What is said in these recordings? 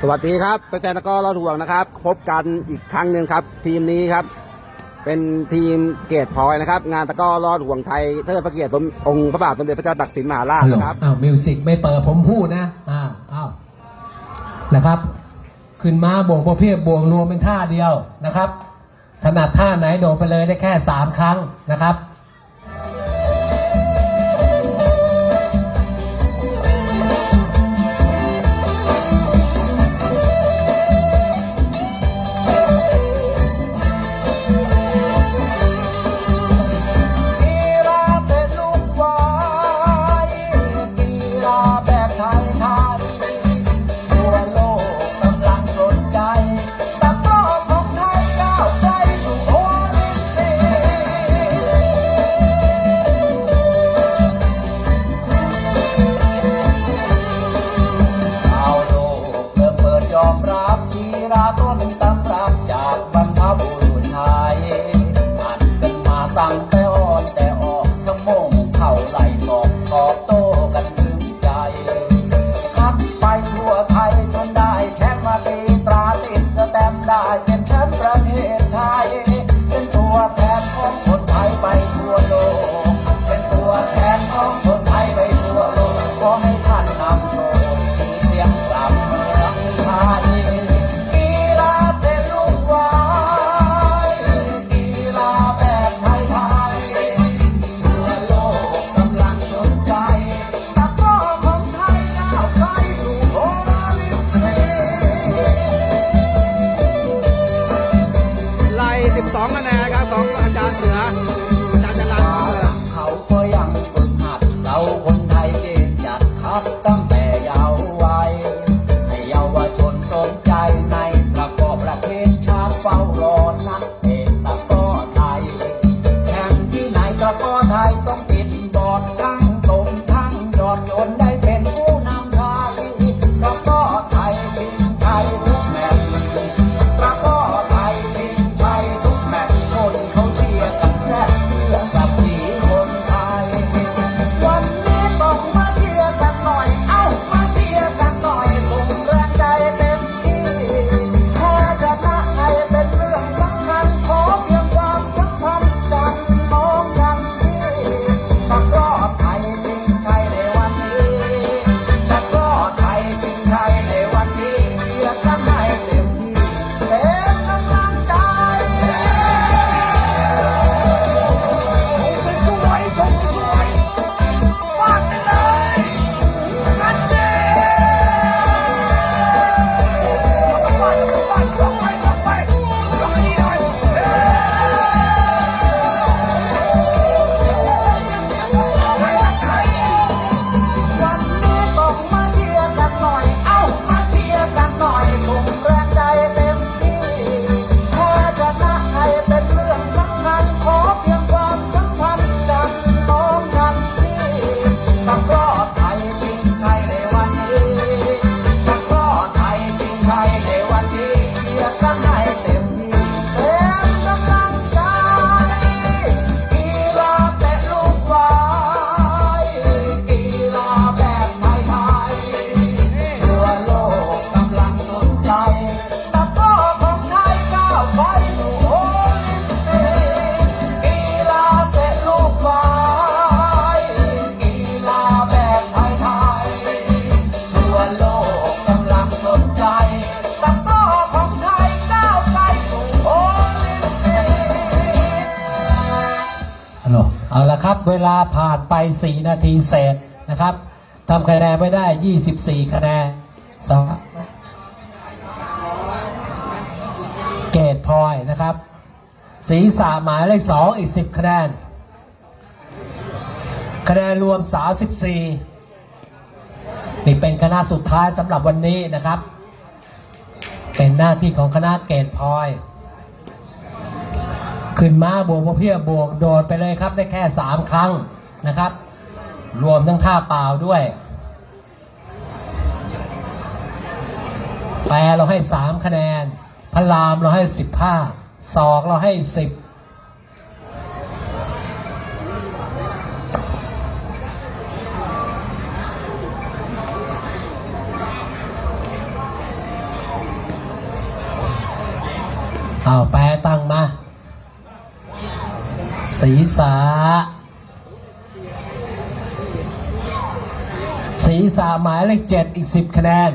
สวัสดีครับแฟนตะกอเราถ่วงนะครับ พบกันอีกครั้งหนึ่งครับ ทีมนี้ครับ เป็นทีมเกตพลอยนะครับ งานตะกอรอดห่วงไทยเทิดพระเกียรติสมองค์พระบาทสมเด็จพระเจ้าตักสินมหาราชนะครับอ้าวมิวสิกไม่เปิดผมพูดนะอ้าวอ้าวนะครับ ขึ้นมาบวกประเภทบวกรวมเป็นท่าเดียวนะครับ ถนัดท่าไหนโดดไปเลยได้แค่สามครั้งนะครับ la เวลาผ่านไป 4 นาทีเศษนะครับทำคะแนนไม่ได้ 24 คะแนนสเกตพลอยนะครับ สีสาหมายเลข 2 อีก 10 คะแนน คะแนนรวม 34 นี่เป็นคณะสุดท้ายสำหรับวันนี้นะครับ เป็นหน้าที่ของคณะเกตพลอย ขึ้นมาบวกเพียบวกโดดไปเลยครับ ได้แค่สามครั้งนะครับ รวมทั้งท่าเปล่าด้วยแปรเราให้สามคะแนน พลามเราให้สิบผ้าศอกเราให้สิบเอาแปรตั้งมา ศีรษะศีรษะหมายเลขเจ็ดอีกสิบคะแนน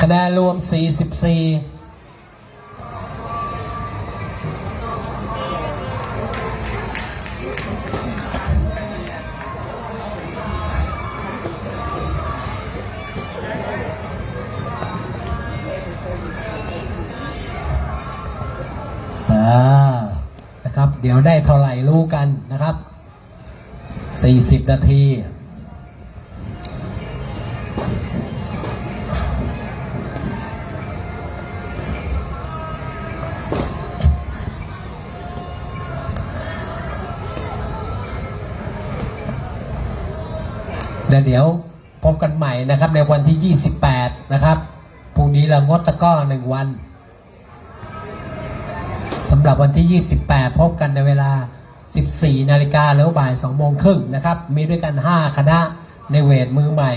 คะแนนรวม 44 อ่านะครับ เดี๋ยวได้เท่าไหร่รู้กันนะครับ 40 นาทีเดี๋ยวพบกันใหม่นะครับในวันที่ 28 นะครับ พรุ่งนี้เรางดตะก้อหนึ่งวัน สำหรับวันที่ 28 พบกันในเวลา 14 นาฬิกาหรือบ่าย 2 โมงครึ่งนะครับ มีด้วยกัน 5 คณะในเวทมือใหม่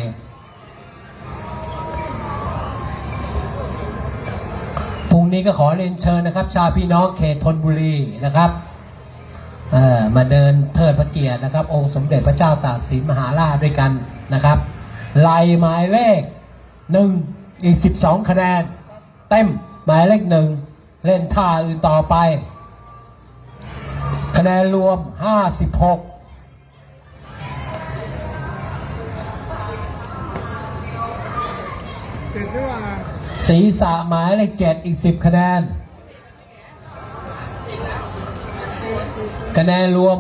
พรุ่งนี้ก็ขอเรียนเชิญนะครับ ชาวพี่น้องเขตธนบุรีนะครับมาเดินเทิดพระเกียรตินะครับ องค์สมเด็จพระเจ้าตากสินมหาราชด้วยกันนะครับลายหมายเลขหนึ่งอีก12คะแนน เต็มหมายเลขหนึ่ง เล่นท่าอื่นต่อไป คะแนนรวม 56ศีรษะหมายเลขเจ็ดอีก10คะแนน คะแนนรวม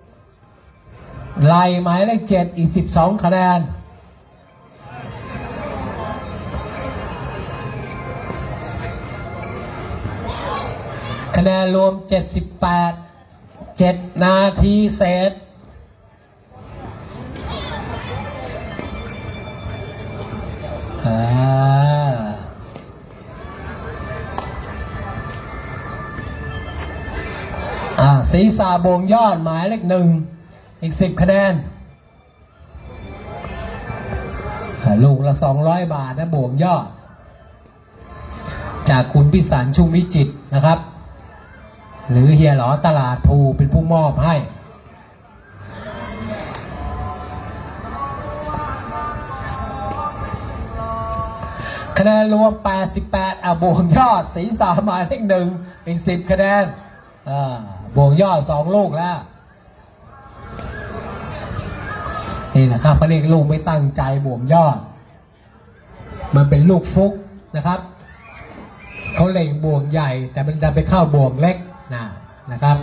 66ไล่หมายเลขเจ็ดอีก12คะแนน คะแนนรวม 78 7 นาทีเศษอ่าอ่าศีรษะโบงยอดหมายเลขหนึ่ง อีกสิบคะแนนลูกละสองร้อยบาทนะโบงยอด จากคุณพิสารชุ่มวิจิตนะครับ หรือเฮียหลอตลาดภูเป็นผู้มอบให้ คะแนนรวม 88 อะบวกยอดสีสามหมายเลขหนึ่งอีก 10 คะแนนอ่าบวกยอด 2 ลูกแล้ว นี่นะครับเขาเรียกลูกไม่ตั้งใจบวกยอด มันเป็นลูกฟุกนะครับเขาเล็งบวกใหญ่แต่มันดันไปเข้าบวกเล็ก นะนะครับ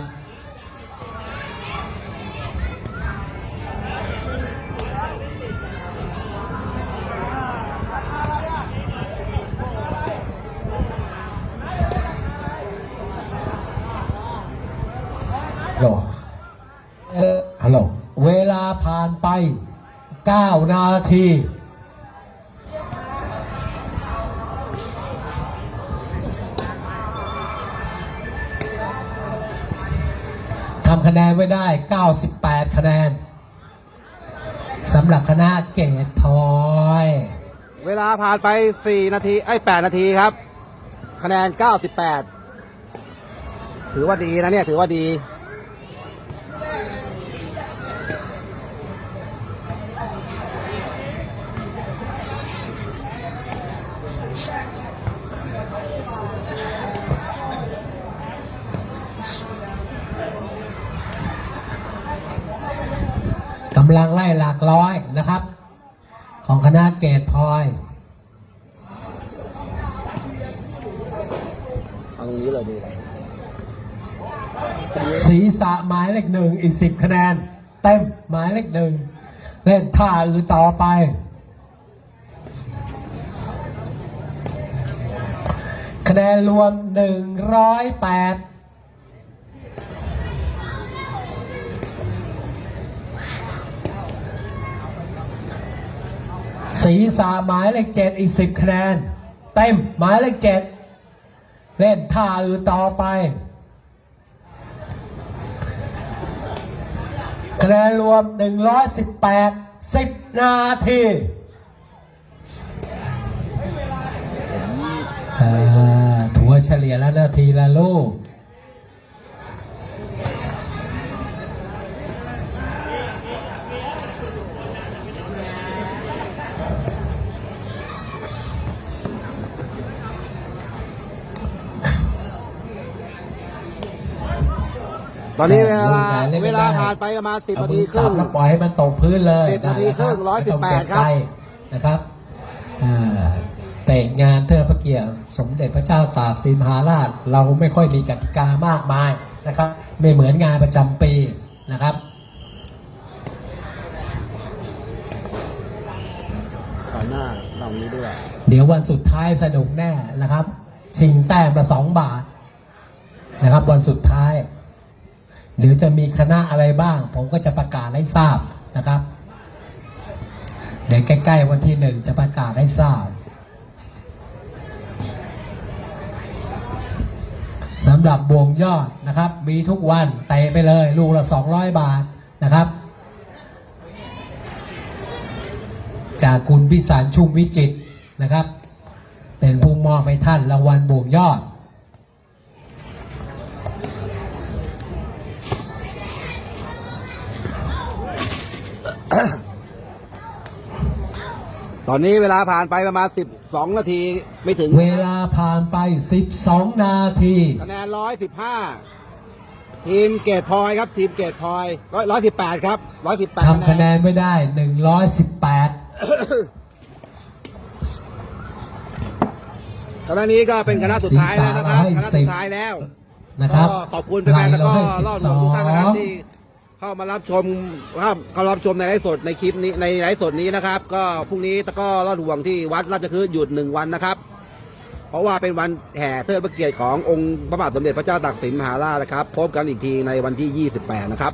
ฮัลโหลเอ่อฮัลโหล เวลาผ่านไป 9 นาที ได้ 98 คะแนนสำหรับคณะเกตทอย เวลาผ่านไป 4 นาทีไอ้8นาทีครับ คะแนน 98 ถือว่าดีนะเนี่ย ถือว่าดี กำลังไล่หลัก ร้อยนะครับ ของคณะเกตพลอยเอาตรงนี้เลยดีเลยศีรษะหมายเลขหนึ่งอีกสิบคะแนน เต็มหมายเลขหนึ่งเล่นท่าอื่นต่อไป คะแนนรวมหนึ่งร้อยแปด สีสาหมายเลขเจ็ดอีกสิบคะแนน เต็มหมายเลขเจ็ดเล่นท่าอื่นต่อไปคะแนนรวมหนึ่งร้อยสิบแปดสิบนาทีถัวเฉลี่ยแล้วนาทีละลูก ตอนนี้เวลูลากไหนเล่นไม่เวลาได้ผ่านไปประมาณสิบเอานามืทีอคสัรึ่บงแล้วปล่อยให้มันตกพื้นเลยสิบนาทีครึ่งได้แล้ว118ไม่ต้องเก็ครับใกล้นะครับอ่าเตะงานเทิดพระเกียรติสมเด็จพระเจ้าตากสินมหาราช เราไม่ค่อยมีกติกามากมายนะครับ ไม่เหมือนงานประจำปีนะครับก่อนหน้าเรานี้ด้วย เดี๋ยววันสุดท้ายสนุกแน่นะครับ ชิงแต้มละสองบาทนะครับวันสุดท้าย เดี๋ยวจะมีคณะอะไรบ้าง ผมก็จะประกาศให้ทราบนะครับ เดี๋ยวใกล้ ๆ วันที่หนึ่งจะประกาศให้ทราบสำหรับบวงยอดนะครับ มีทุกวันเตะไปเลยลูกละ 200 บาทนะครับ จากคุณพิสารชุ่มวิจิตนะครับ เป็นผู้มอบให้ท่านรางวัลบวงยอด ตอนนี้เวลาผ่านไปประมาณสิบสองนาทีไม่ถึงเวลาผ่านไป 12 นาทีคะแนนร้อยสิบห้าทีมเกตพลอยครับ ทีมเกตพลอยร้อยร้อยสิบแปดครับร้อยสิบแปดทำคะแนนไม่ได้ 118คณะนี้ก็เป็นคณะสุดท้ายแล้วนะครับสิคบณะสามให้สุดท้ายแล้วนะครับก็ขอบคุณแฟนๆแล้วก็ไล่รอเราดให้ทุกท่านนะครับ12ที่ เข้ามารับชมครับเข้ารับชมในไลฟ์สดในคลิปนี้ในไลฟ์สดนี้นะครับ ก็พรุ่งนี้ตะกร้อรอดห่วงที่วัดราชคฤห์หยุดหนึ่งวันนะครับ เพราะว่าเป็นวันแห่เทิดพระเกียรติขององค์พระบาทสมเด็จพระเจ้าตากสินมหาราชนะครับ พบกันอีกทีในวันที่ 28 นะครับ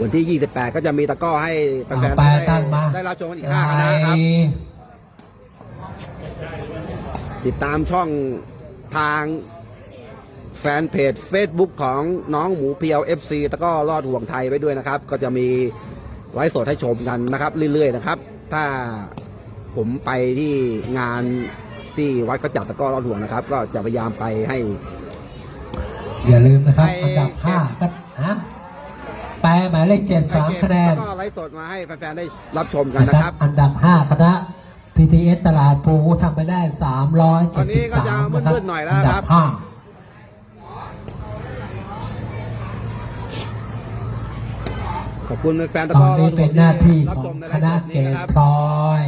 วันที่ 28 ก็จะมีตะกร้อให้แฟเอานๆไปได้ตั้งมาได้รับชมกันอีกห้าคณะครับ ติดตามช่องทาง แฟนเพจ Facebook ของน้องหมูเพียว FC ตะกร้อรอดห่วงไทยไว้ด้วยนะครับ ก็จะมีไลฟ์สดให้ชมกันนะครับเรื่อยๆนะครับ ถ้าผมไปที่งานที่วัดเขาจัดตะกร้อรอดห่วงนะครับ ก็จะพยายามไปให้ อย่าลืมนะครับไปอันดับ5ก็ฮะแปลหมายเลข73คะแนน แล้วก็ไลฟ์สดมาให้แฟนๆได้รับชมกันนะนะคครัรับบอันดับ 5 คณะ PTS ตลาดภูทำไปได้ ตอนนี้ก็จะ373 มืนะครับดๆหน่อยแล้วอันคดัรับบ ขอบคุณแฟนๆ5ตะตกอร้อนรอนี้ดห่วเป็งนหน้าที่รับขอชงมในคไลณะฟ์สดเกนี้ตนะครับพลอย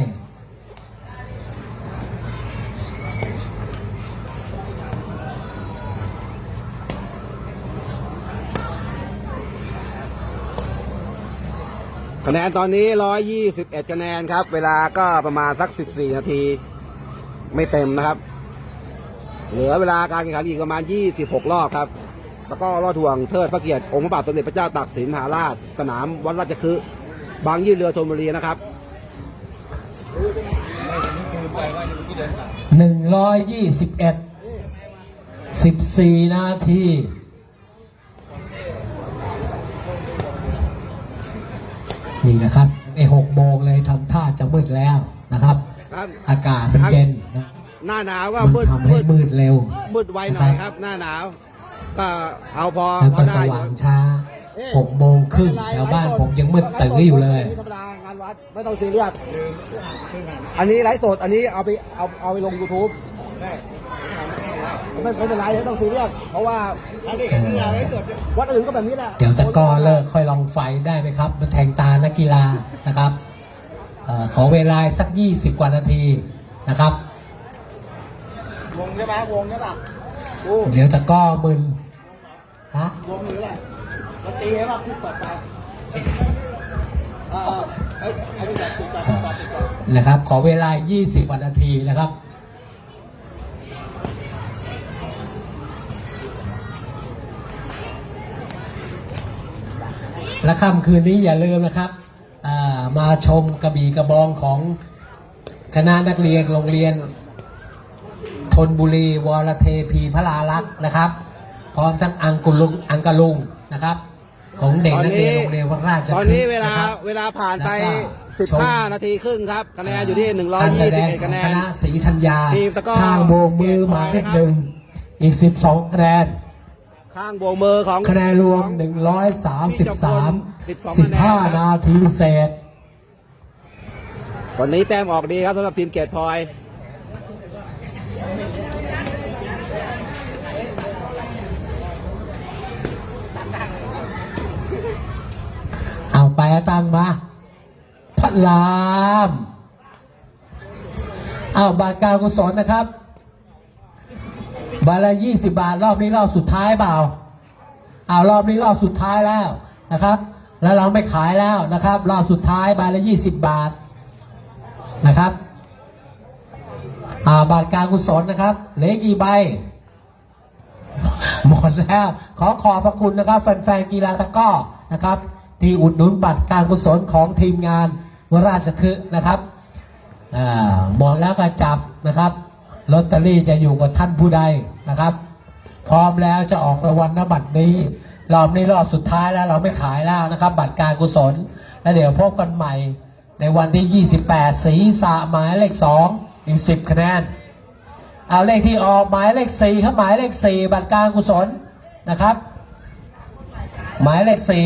คะแนนตอนนี้ 121 คะแนนครับ เวลาก็ประมาณสัก 14 นาที ไม่เต็มนะครับ เหลือเวลาการแข่งขันอีกประมาณ 26 รอบครับ แล้วก็รอดห่วงเทิดพระเกียรติองค์พระบาทสมเด็จพระเจ้าตากสินมหาราช สนามวัดราชคฤห์บางยี่เรือธนบุรีนะครับ121 14นาทีนี่นะครับใน6โมงเลยทำท่าจะมืดแล้วนะครับครับอากาศมันเย็นนะหน้าหนาวก็มันมืดทำให้มืดมืดเร็ว มืดไวหน่อยครับ หน้าหนาว ก็เอาพอแล้วพอก็สได้อยู่ว่างช้า6โมงครึ่งแถวบ้านผมยังมืดตื่นอยู่เลย ธรรมดางานวัดไม่ต้องซีเรียสอันนี้ไลฟ์สดอันนี้เอาไปเอาเอาไปลง YouTube ไม่ไม่เป็นไรไม่ต้องซีเรียสเพราะว่าวัดอื่นก็แบบนี้แหละ เดี๋ยวตะกร้อเลิกค่อยลองไฟได้ไหมครับ มันแทงตานักกีฬานะครับเออขอเวลาสัก 20 กว่านาทีนะครับ วงใช่ไหมวงใช่ป่ะเดี๋ยวตะกร้อมึนฮะ วงหรืออะไร มาตีให้ป่ะพี่เปิดไปเออเอ้ไอ้นี่แบบปิดก่อนปิดก่อนปิดก่อนนะครับ ขอเวลา 20ว่านาทีนะครับและค่ำคืนนี้อย่าลืมนะครับามาชมกระบี่กระบองของคณะนักเรียนโรงเรียนธนบุรีวรเทพีพระลาลักษ์นะครับ พร้อมทั้งอังกุลุงอังกะลุงนะครับ ขของเด็กตอนนักเรียนนี้โรงเรียนวัดราชตอนนี้เวลาครับเวลาผ่านไปแล้วก็ชม15 นาทีครึ่งครับคะแนนอยู่ที่การแสดง121ขอคะงแนคนณะศรีธัญญาทีมตะกร้อข้างโบกมือหมายเลขหนึ่งอีก 12คะแนนข้างโบกมือของคะแนนรวมของ133 15 นาทีเศษวันนี้แต้มออกดีครับสำหรับทีมเกตพลอย เอาไปตังมาพระรามเอาบาทการกุศลนะครับบาทละยี่สิบาทรอบนี้รอบสุดท้ายเปล่าเอารอบนี้รอบสุดท้ายแล้วนะครับ แล้วเราไม่ขายแล้วนะครับ รอบสุดท้ายบาทละยี่สิบบาทนะครับอาบาทการกุศลนะครับเหลือกี่ใบหมดแล้วขอขอบพระคุณนะครับแฟนๆกีฬาตะก้อนะครับ ที่อุดหนุนบัตรการกุศลของทีมงานวราชคฤห์นะครับอ่าหมดแล้วก็จับนะครับลอตเตอรี่จะอยู่กับท่านผู้ใดนะครับ พร้อมแล้วจะออกรางวัลนบัตรนี้รอบนี้รอบสุดท้ายแล้วเราไม่ขายแล้วนะครับ บัตรการกุศลแล้วเดี๋ยวพบกันใหม่ ในวันที่ 28 สีสะหมายเลข2อีก10คะแนนเอาเลขที่ออกหมายเลขสี่ครับหมายเลขสี่บัตรการกุศลนะครับ หมายเลขสี่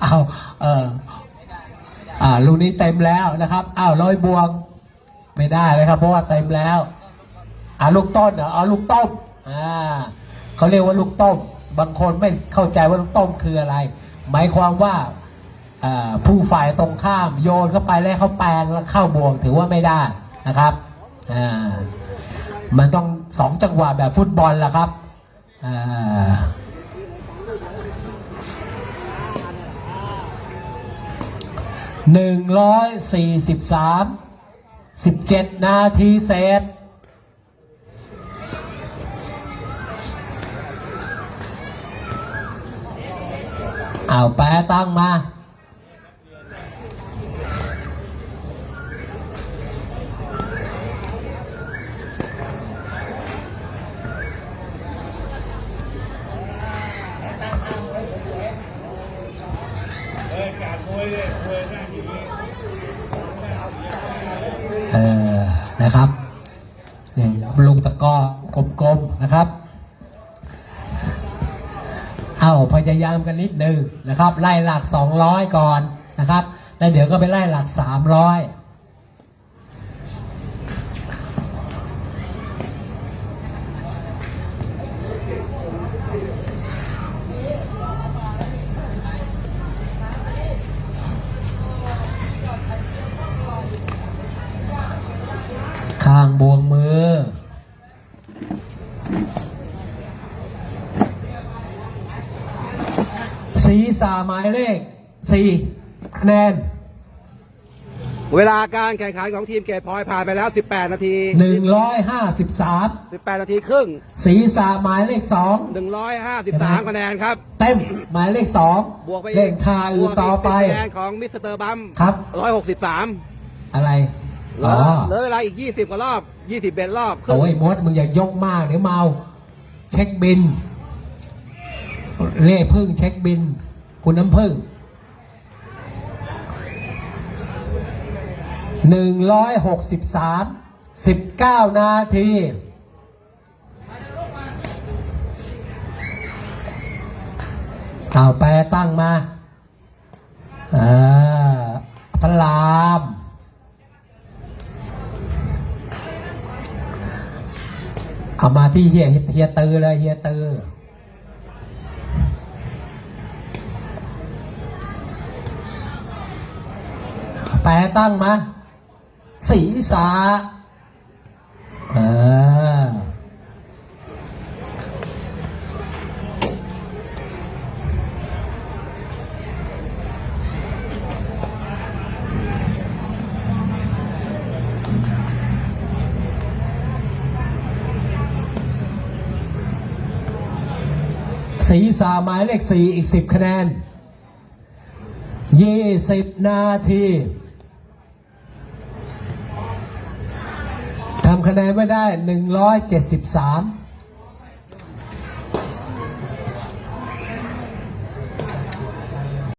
เอาเอออ่าลูกนี้เต็มแล้วนะครับอ้าวร้อยบวงไม่ได้เลยครับ เพราะว่าเต็มแล้วอ่าลูกต้นเหรอเอาลูกต้มอ่าเขาเรียกว่าลูกต้ม บางคนไม่เข้าใจว่าลูกต้มคืออะไร หมายความว่าอ่าผู้ฝ่ายตรงข้ามโยนเข้าไปแล้วเขาแปลงแล้วเข้าบวงถือว่าไม่ได้นะครับอ่ามันต้องสองจังหวะแบบฟุตบอลละครับอ่า หนึ่งร้อยสี่สิบสามสิบเจ็ดนาทีเศษเอาแปรตั้งมา เออนะครับเนี่ยลูกตะก้อกลมๆนะครับเอาพยายามกันนิดหนึ่งนะครับ ไล่หลัก 200 ก่อนนะครับ แล้วเดี๋ยวก็ไปไล่หลัก 300 ข้างบวงมือ สีสาหมายเลขสี่คะแนน เวลาการแข่งขันของทีมเกตพลอยผ่านไปแล้ว 18 นาที 153 18 นาทีครึ่ง สีสาหมายเลขสอง153 คะแนนครับ เต็มหมายเลขสองบวกไปเลขทาอื่นต่อไปบวกก10คะแนนของมิสเตอร์บัมครับ 163 อะไรเหลือ๋ออเหลือเวลาอีก 20 กว่ารอบ 20 เบ็ดรอบครึ่งโอ้ยมดมึงอย่ายกมากเดี๋ยวเมา เช็คบินเล่พึ่งเช็คบิน คุณน้ำพึ่งหนึ่งร้อยหกสิบสามสิบเก้านาทีเอาแปรตั้งมาอ่าพระรามเอามาที่เฮียเฮียตือเลยเฮียตือ แปรตั้งมาศีรษะเออศีรษะหมายเลขสี่อีกสิบคะแนนยี่สิบนาทีำคะแนนไม่ได้ 173